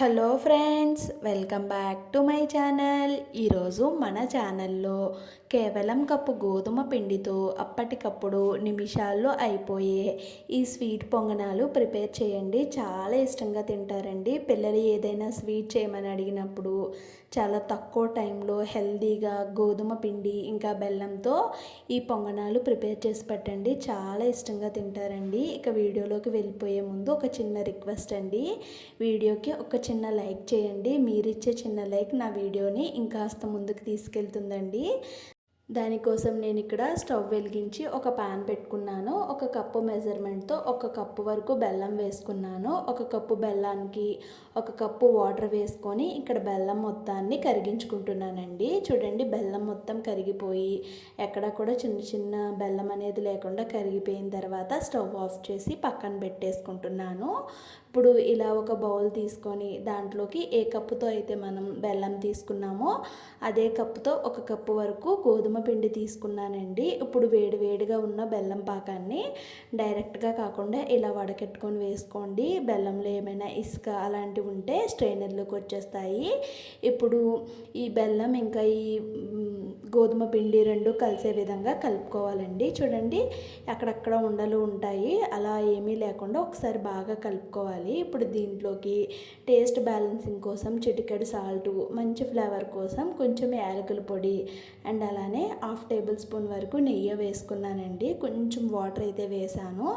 Hello friends welcome back to my channel. ఈరోజు మన ఛానల్లో కేవలం కప్పు గోధుమ పిండితో అప్పటికప్పుడు నిమిషాల్లో అయిపోయే ఈ స్వీట్ పొంగనాలు ప్రిపేర్ చేయండి. చాలా ఇష్టంగా తింటారండి. పిల్లలు ఏదైనా స్వీట్ చేయమని అడిగినప్పుడు చాలా తక్కువ టైంలో హెల్దీగా గోధుమ పిండి ఇంకా బెల్లంతో ఈ పొంగనాలు ప్రిపేర్ చేసి పెట్టండి. చాలా ఇష్టంగా తింటారండి. ఇక వీడియోలోకి వెళ్ళిపోయే ముందు ఒక చిన్న రిక్వెస్ట్ అండి. వీడియోకి ఒక చిన్న లైక్ చేయండి. మీరిచ్చే చిన్న లైక్ నా వీడియోని ఇంకాస్త ముందుకు తీసుకెళ్తుందండి. దానికోసం నేను ఇక్కడ స్టవ్ వెలిగించి ఒక పాన్ పెట్టుకున్నాను. ఒక కప్పు మెజర్మెంట్తో ఒక కప్పు వరకు బెల్లం వేసుకున్నాను. ఒక కప్పు బెల్లానికి ఒక కప్పు వాటర్ వేసుకొని ఇక్కడ బెల్లం మొత్తాన్ని కరిగించుకుంటున్నానండి. చూడండి బెల్లం మొత్తం కరిగిపోయి ఎక్కడ కూడా చిన్న చిన్న బెల్లం అనేది లేకుండా కరిగిపోయిన తర్వాత స్టవ్ ఆఫ్ చేసి పక్కన పెట్టేసుకుంటున్నాను. ఇప్పుడు ఇలా ఒక బౌల్ తీసుకొని దాంట్లోకి ఏ కప్పుతో అయితే మనం బెల్లం తీసుకున్నామో అదే కప్పుతో ఒక కప్పు వరకు గోధుమ పిండి తీసుకున్నానండి. ఇప్పుడు వేడి వేడిగా ఉన్న బెల్లం పాకాన్ని డైరెక్ట్గా కాకుండా ఇలా వడకెట్టుకొని వేసుకోండి. బెల్లంలో ఏమైనా ఇసుక అలాంటివి ఉంటే స్ట్రైనర్లోకి వచ్చేస్తాయి. ఇప్పుడు ఈ బెల్లం ఇంకా ఈ గోధుమ పిండి రెండు కలిసే విధంగా కలుపుకోవాలండి. చూడండి అక్కడక్కడ ఉండలు ఉంటాయి. అలా ఏమీ లేకుండా ఒకసారి బాగా కలుపుకోవాలి. ఇప్పుడు దీంట్లోకి టేస్ట్ బ్యాలెన్సింగ్ కోసం చిటికెడు సాల్ట్ మంచి ఫ్లేవర్ కోసం కొంచెం యాలకుల పొడి అండ్ అలానే హాఫ్ టేబుల్ స్పూన్ వరకు నెయ్యి వేసుకున్నానండి. కొంచెం వాటర్ అయితే వేసాను.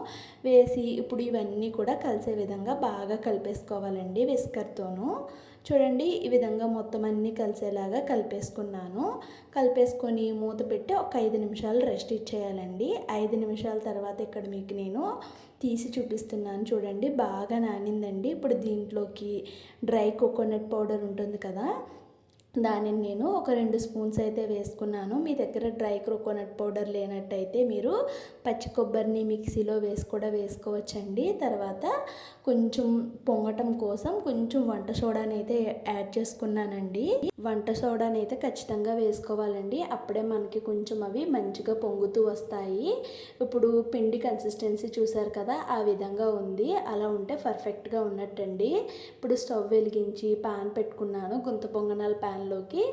వేసి ఇప్పుడు ఇవన్నీ కూడా కలిసే విధంగా బాగా కలిపేసుకోవాలండి విస్కర్తోనూ. చూడండి ఈ విధంగా మొత్తం అన్నీ కలిసేలాగా కలిపేసుకున్నాను. కలిపేసుకొని మూత పెట్టి ఒక ఐదు నిమిషాలు రెస్ట్ ఇచ్చేయాలండి. ఐదు నిమిషాల తర్వాత ఇక్కడ మీకు నేను తీసి చూపిస్తున్నాను చూడండి. బాగా నానిందండి. ఇప్పుడు దీంట్లోకి డ్రై కోకోనట్ పౌడర్ ఉంటుంది కదా దానిని నేను ఒక రెండు స్పూన్స్ అయితే వేసుకున్నాను. మీ దగ్గర డ్రై కోకోనట్ పౌడర్ లేనట్టయితే మీరు పచ్చి కొబ్బరిని మిక్సీలో వేసి కూడా వేసుకోవచ్చండి. తర్వాత కొంచెం పొంగటం కోసం కొంచెం వంట సోడాని అయితే యాడ్ చేసుకున్నానండి. వంట సోడాని అయితే ఖచ్చితంగా వేసుకోవాలండి. అప్పుడే మనకి కొంచెం అవి మంచిగా పొంగుతూ వస్తాయి. ఇప్పుడు పిండి కన్సిస్టెన్సీ చూసారు కదా ఆ విధంగా ఉంది. అలా ఉంటే పర్ఫెక్ట్గా ఉన్నట్టండి. ఇప్పుడు స్టవ్ వెలిగించి పాన్ పెట్టుకున్నాను. గుంత పొంగనాలు పాన్ ప్యాన్లోకి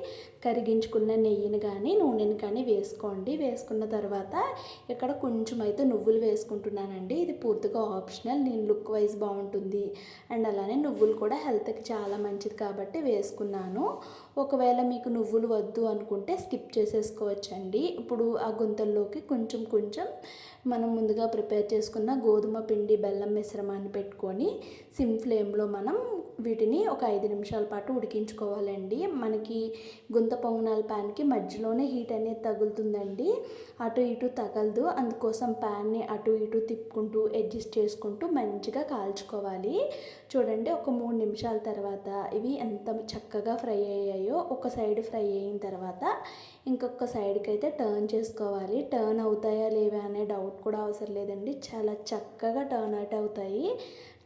కరిగించుకున్న నెయ్యిని కానీ నూనెని కానీ వేసుకోండి. వేసుకున్న తర్వాత ఇక్కడ కొంచెం అయితే నువ్వులు వేసుకుంటున్నానండి. ఇది పూర్తిగా ఆప్షనల్. నేను లుక్ వైజ్ బాగుంటుంది. అండ్ అలానే నువ్వులు కూడా హెల్త్కి చాలా మంచిది కాబట్టి వేసుకున్నాను. ఒకవేళ మీకు నువ్వులు వద్దు అనుకుంటే స్కిప్ చేసేసుకోవచ్చండి. ఇప్పుడు ఆ గుంతల్లోకి కొంచెం కొంచెం మనం ముందుగా ప్రిపేర్ చేసుకున్న గోధుమ పిండి బెల్లం మిశ్రమాన్ని పెట్టుకొని సిమ్ ఫ్లేమ్లో మనం వీటిని ఒక ఐదు నిమిషాల పాటు ఉడికించుకోవాలండి. మనకి గుంత పొంగనాల ప్యాన్కి మధ్యలోనే హీట్ అనేది తగులుతుందండి. అటు ఇటు తగలదు. అందుకోసం ప్యాన్ని అటు ఇటు తిప్పుకుంటూ అడ్జస్ట్ చేసుకుంటూ మంచిగా కాల్చుకోవాలి. చూడండి ఒక మూడు నిమిషాల తర్వాత ఇవి ఎంత చక్కగా ఫ్రై అయ్యాయో ఒక సైడ్ ఫ్రై అయిన తర్వాత ఇంకొక సైడ్కి అయితే టర్న్ చేసుకోవాలి. టర్న్ అవుతాయా లేవా అనే డౌట్ కూడా అవసరం లేదండి. చాలా చక్కగా టర్న్ అవుట్ అవుతాయి.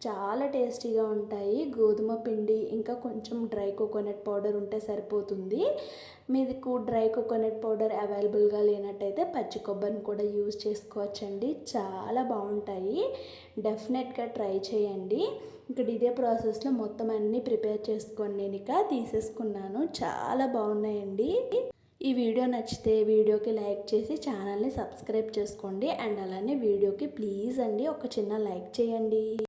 చాలా టేస్టీగా ఉంటాయి. గోధుమ పిండి ఇంకా కొంచెం డ్రై కోకోనట్ పౌడర్ ఉంటే సరిపోతుంది. మీకు డ్రై కోకోనట్ పౌడర్ అవైలబుల్గా లేనట్టయితే పచ్చి కొబ్బరిని కూడా యూజ్ చేసుకోవచ్చండి. చాలా బాగుంటాయి. డెఫినెట్గా ట్రై చేయండి. ఇక్కడ ఇదే ప్రాసెస్లో మొత్తం అన్నీ ప్రిపేర్ చేసుకొని నేను ఇక తీసేసుకున్నాను. చాలా బాగున్నాయండి. ఈ వీడియో నచ్చితే వీడియోకి లైక్ చేసి ఛానల్ని సబ్స్క్రైబ్ చేసుకోండి. అండ్ అలానే వీడియోకి ప్లీజ్ అండి ఒక చిన్న లైక్ చేయండి.